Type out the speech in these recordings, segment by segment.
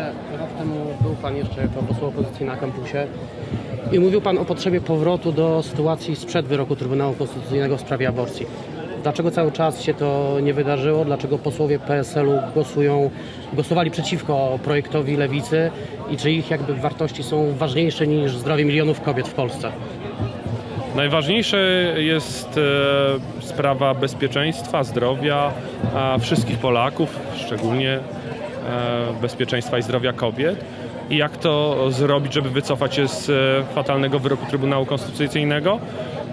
ministrze, rok temu był Pan jeszcze jako poseł opozycji na kampusie i mówił Pan o potrzebie powrotu do sytuacji sprzed wyroku Trybunału Konstytucyjnego w sprawie aborcji. Dlaczego cały czas się to nie wydarzyło? Dlaczego posłowie PSL-u głosują, głosowali przeciwko projektowi Lewicy i czy ich jakby wartości są ważniejsze niż zdrowie milionów kobiet w Polsce? Najważniejsze jest e, sprawa bezpieczeństwa, zdrowia wszystkich Polaków, szczególnie bezpieczeństwa i zdrowia kobiet. I jak to zrobić, żeby wycofać się z e, fatalnego wyroku Trybunału Konstytucyjnego?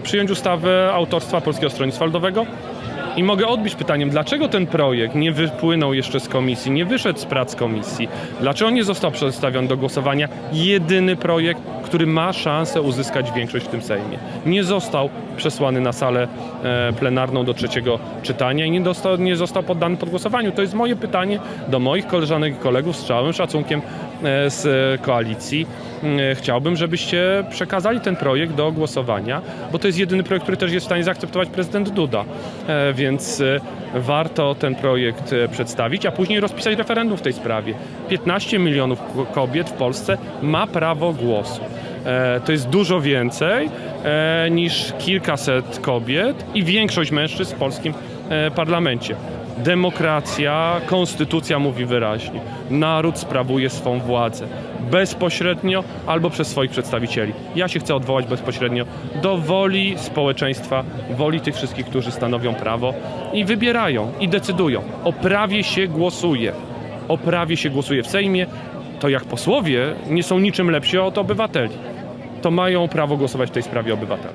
Przyjąć ustawę autorstwa Polskiego Stronnictwa Ludowego. I mogę odbić pytaniem, dlaczego ten projekt nie wypłynął jeszcze z komisji, nie wyszedł z prac komisji? Dlaczego nie został przedstawiony do głosowania jedyny projekt, który ma szansę uzyskać większość w tym Sejmie? Nie został przesłany na salę e, plenarną do trzeciego czytania i nie, dostał, nie został poddany pod głosowaniu. To jest moje pytanie do moich koleżanek i kolegów z całym szacunkiem z e, koalicji. E, Chciałbym, żebyście przekazali ten projekt do głosowania, bo to jest jedyny projekt, który też jest w stanie zaakceptować prezydent Duda. E, Więc warto ten projekt przedstawić, a później rozpisać referendum w tej sprawie. 15 milionów ko- kobiet w Polsce ma prawo głosu. To jest dużo więcej niż kilkaset kobiet i większość mężczyzn w polskim parlamencie. Demokracja, konstytucja mówi wyraźnie. Naród sprawuje swą władzę bezpośrednio albo przez swoich przedstawicieli. Ja się chcę odwołać bezpośrednio do woli społeczeństwa, woli tych wszystkich, którzy stanowią prawo i wybierają i decydują. O prawie się głosuje. O prawie się głosuje w Sejmie. To jak posłowie nie są niczym lepsi od obywateli. To mają prawo głosować w tej sprawie obywatele.